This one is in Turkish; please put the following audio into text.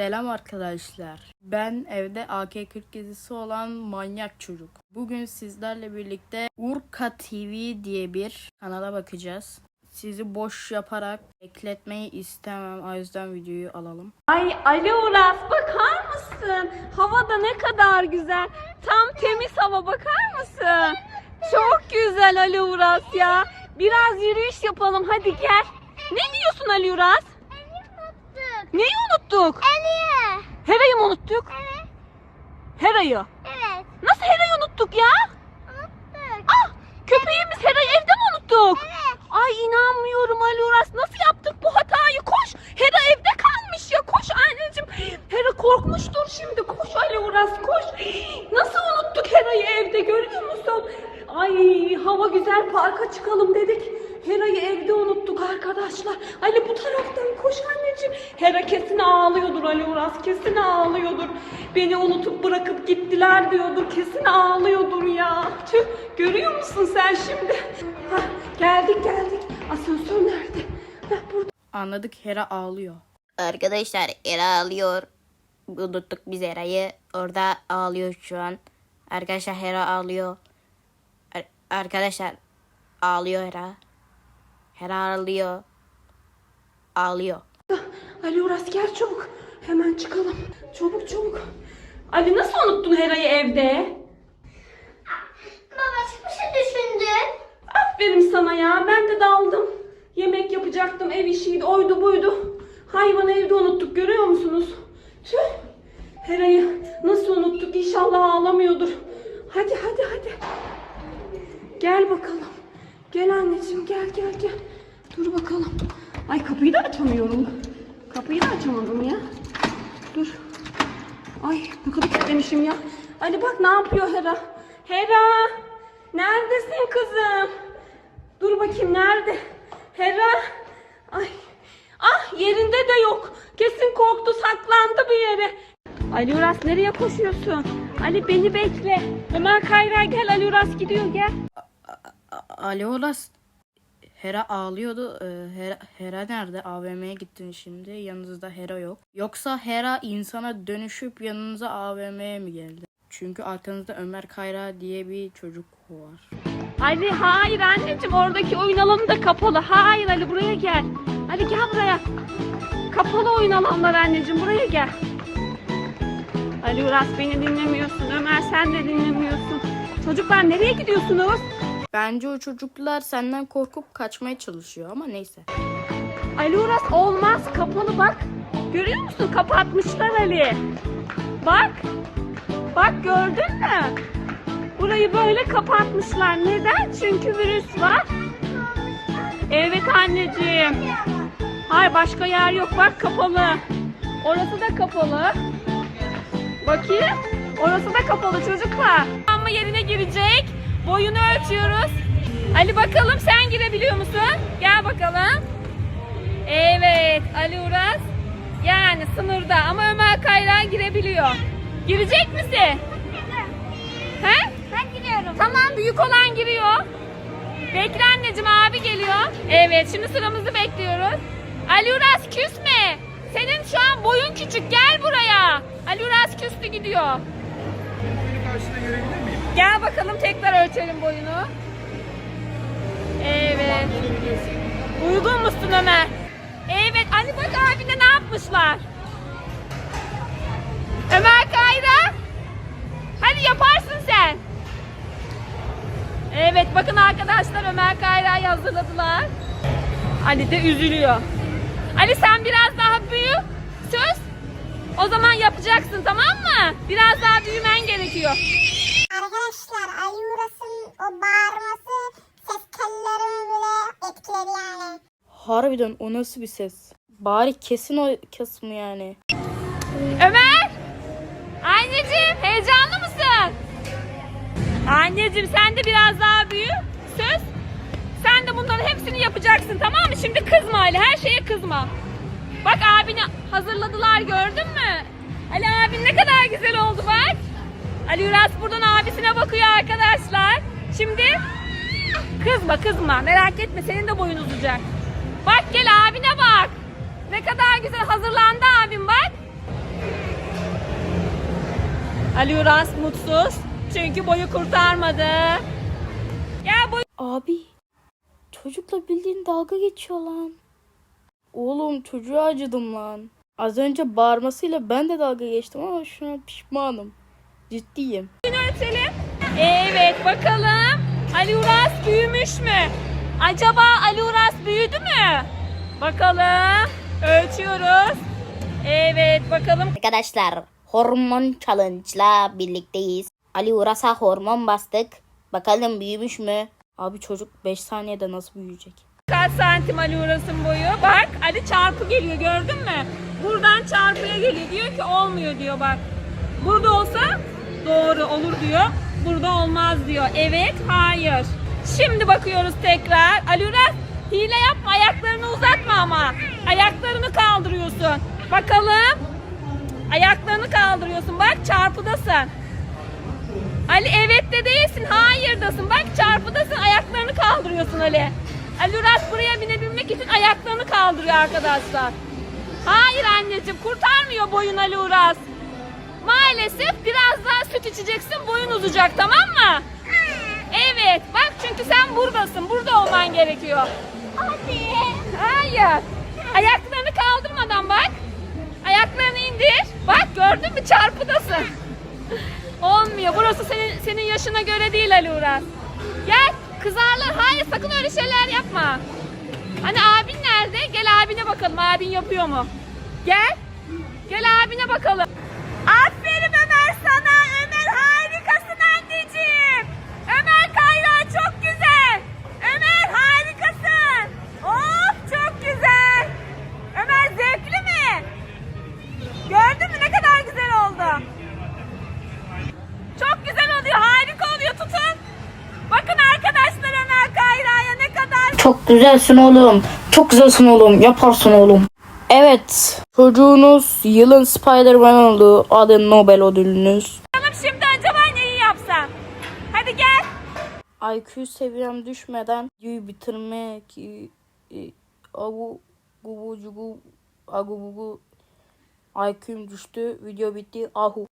Selam arkadaşlar. Ben evde AK-47 gezisi olan manyak çocuk. Bugün sizlerle birlikte Urka TV diye bir kanala bakacağız. Sizi boş yaparak bekletmeyi istemem. O yüzden videoyu alalım. Ay Ali Uras bakar mısın? Havada ne kadar güzel. Tam temiz hava bakar mısın? Çok güzel Ali Uras ya. Biraz yürüyüş yapalım hadi gel. Ne diyorsun Ali Uras? unuttuk. Neyi unuttuk? Hera'yı mı unuttuk? Evet. Hera'yı. Evet. Nasıl Hera'yı unuttuk ya? Unuttuk. Ah köpeğimiz Hera'yı evde mi unuttuk? Evet. Ay inanmıyorum Ali Uras. Nasıl yaptık bu hatayı? Koş. Hera evde kalmış ya. Koş anneciğim. Hera korkmuştur şimdi. Koş Ali Uras koş. Nasıl unuttuk Hera'yı evde görüyor musun? Ay hava güzel parka çıkalım dedik. Hera'yı arkadaşlar. Ali bu taraftan koş anneciğim. Hera kesin ağlıyordur Ali Uras. Kesin ağlıyordur. Beni unutup bırakıp gittiler diyordur. Kesin ağlıyordur ya. Tüh görüyor musun sen şimdi? Hah, geldik geldik. Asansör nerede? Heh, burada. Anladık Hera ağlıyor. Arkadaşlar Era ağlıyor. Unuttuk biz Era'yı. Orada ağlıyor şu an. Arkadaşlar Hera ağlıyor. Ar- arkadaşlar ağlıyor Hera. Hera ağlıyor. Ağlıyor. Ali Uras gel çabuk. Hemen çıkalım. Çabuk çabuk. Ali nasıl unuttun Hera'yı evde? Baba bir şey düşündün. Aferin sana ya. Ben de daldım. Yemek yapacaktım. Ev işiydi. Oydu buydu. Hayvanı evde unuttuk. Görüyor musunuz? Tüh. Hera'yı nasıl unuttuk? İnşallah ağlamıyordur. Hadi hadi hadi. Gel bakalım. Gel anneciğim gel gel gel. Dur bakalım. Ay kapıyı da açamıyorum. Kapıyı da açamadım ya. Dur. Ay ne kadar kilitlemişim ya. Ali bak ne yapıyor Hera. Hera. Neredesin kızım? Dur bakayım nerede? Hera. Ay. Ah yerinde de yok. Kesin korktu saklandı bir yere. Ali Uras nereye koşuyorsun? Ali beni bekle. Ömer Kayra gel Ali Uras gidiyor gel. A- Ali Olas Hera ağlıyordu. Ee, Hera, Hera nerede? AVM'ye gittin şimdi. Yanınızda Hera yok. Yoksa Hera insana dönüşüp yanınıza AVM'ye mi geldi? Çünkü arkanızda Ömer Kayra diye bir çocuk var. Ali hayır anneciğim oradaki oyun alanı da kapalı. Hayır Ali buraya gel. Ali gel buraya. Kapalı oyun alanları anneciğim buraya gel. Ali Uras beni dinlemiyorsun. Ömer sen de dinlemiyorsun. Çocuklar nereye gidiyorsunuz? Bence o çocuklar senden korkup kaçmaya çalışıyor ama neyse. Ali Uras olmaz kapalı bak. Görüyor musun kapatmışlar Ali. Bak. Bak gördün mü? Burayı böyle kapatmışlar. Neden? Çünkü virüs var. Evet anneciğim. Hayır başka yer yok. Bak kapalı. Orası da kapalı. Bakayım. Orası da kapalı çocuklar. Ama yerine girecek. Boyunu ölçüyoruz. Ali bakalım sen girebiliyor musun? Gel bakalım. Evet Ali Uras. Yani sınırda ama Ömer Kayra girebiliyor. Girecek misin? He? Ben gidiyorum. Tamam büyük olan giriyor. Bekle anneciğim abi geliyor. Evet şimdi sıramızı bekliyoruz. Ali Uras küsme. Senin şu an boyun küçük gel buraya. Ali Uras küstü gidiyor. Karşıda görebilir miyim? Gel bakalım tekrar ölçelim boyunu. Evet. Uygun musun Ömer? Evet Ali bak abine ne yapmışlar? Ömer Kayra. Hadi yaparsın sen. Evet bakın arkadaşlar Ömer Kayra'yı hazırladılar. Ali de üzülüyor. Ali sen biraz daha büyü. Söz. O zaman yapacaksın tamam mı? Biraz daha büyümen gerekiyor. Arkadaşlar Ali Uras'ın o bağırması ses tellerimi bile etkiledi yani. Harbiden o nasıl bir ses? Bari kesin o kısmı yani. Ömer! Anneciğim heyecanlı mısın? Anneciğim sen de biraz daha büyü. Söz. Sen de bunların hepsini yapacaksın tamam mı? Şimdi kızma Ali her şeye kızma. Bak abini hazırladılar gördün mü? Ali abin ne kadar güzel oldu bak. Ali Uras buradan abisine bakıyor arkadaşlar. Şimdi kızma kızma merak etme senin de boyun uzayacak. Bak gel abine bak. Ne kadar güzel hazırlandı abim bak. Ali Uras mutsuz. Çünkü boyu kurtarmadı. Ya boyu Abi çocukla bildiğin dalga geçiyor lan. Oğlum çocuğa acıdım lan. Az önce bağırmasıyla ben de dalga geçtim ama şu an pişmanım. Ciddiyim. ölçelim. Evet bakalım. Ali Uras büyümüş mü? Acaba Ali Uras büyüdü mü? Bakalım. Ölçüyoruz. Evet bakalım. Arkadaşlar hormon challenge'la birlikteyiz. Ali Uras'a hormon bastık. Bakalım büyümüş mü? Abi çocuk 5 saniyede nasıl büyüyecek? Kaç santim Ali Uras'ın boyu? Bak Ali çarpı geliyor gördün mü? Buradan çarpıya geliyor. Diyor ki olmuyor diyor bak. Burada olsa doğru olur diyor. Burada olmaz diyor. Evet, hayır. Şimdi bakıyoruz tekrar. Uras hile yapma ayaklarını uzatma ama. Ayaklarını kaldırıyorsun. Bakalım. Ayaklarını kaldırıyorsun. Bak çarpıdasın. Ali evet de değilsin. Hayırdasın. Bak çarpıdasın. Ayaklarını kaldırıyorsun Ali. Ali buraya binebilmek için ayaklarını kaldırıyor arkadaşlar. Hayır anneciğim kurtarmıyor boyun Ali. Maalesef biraz daha süt içeceksin boyun uzayacak tamam mı? Evet bak çünkü sen buradasın. Burada olman gerekiyor. Hadi. Hayır. Ayaklarını kaldırmadan bak. Ayaklarını indir. Bak gördün mü çarpıdasın. Olmuyor. Burası senin senin yaşına göre değil Ali Uras. Gel kızarlar. Hayır sakın öyle şeyler yapma. Hani abin nerede? Gel abine bakalım. Abin yapıyor mu? Gel. Gel abine bakalım. Aferin Ömer sana. Ömer harikasın anneciğim. Ömer Kayra çok güzel. Ömer harikasın. Of çok güzel. Ömer zevkli mi? Gördün mü ne kadar güzel oldu. Çok güzel oluyor. Harika oluyor. Tutun. Bakın arkadaşlar Ömer Kayra'ya ne kadar Çok güzelsin oğlum. Çok güzelsin oğlum. Yaparsın oğlum. Evet. Çocuğunuz yılın Spider-Man oldu. Adı Nobel ödülünüz. Bakalım şimdi acaba neyi yapsam? Hadi gel. IQ seviyem düşmeden videoyu bitirmek agu gubu cugu agu bugu IQ'm düştü. Video bitti. Ahu.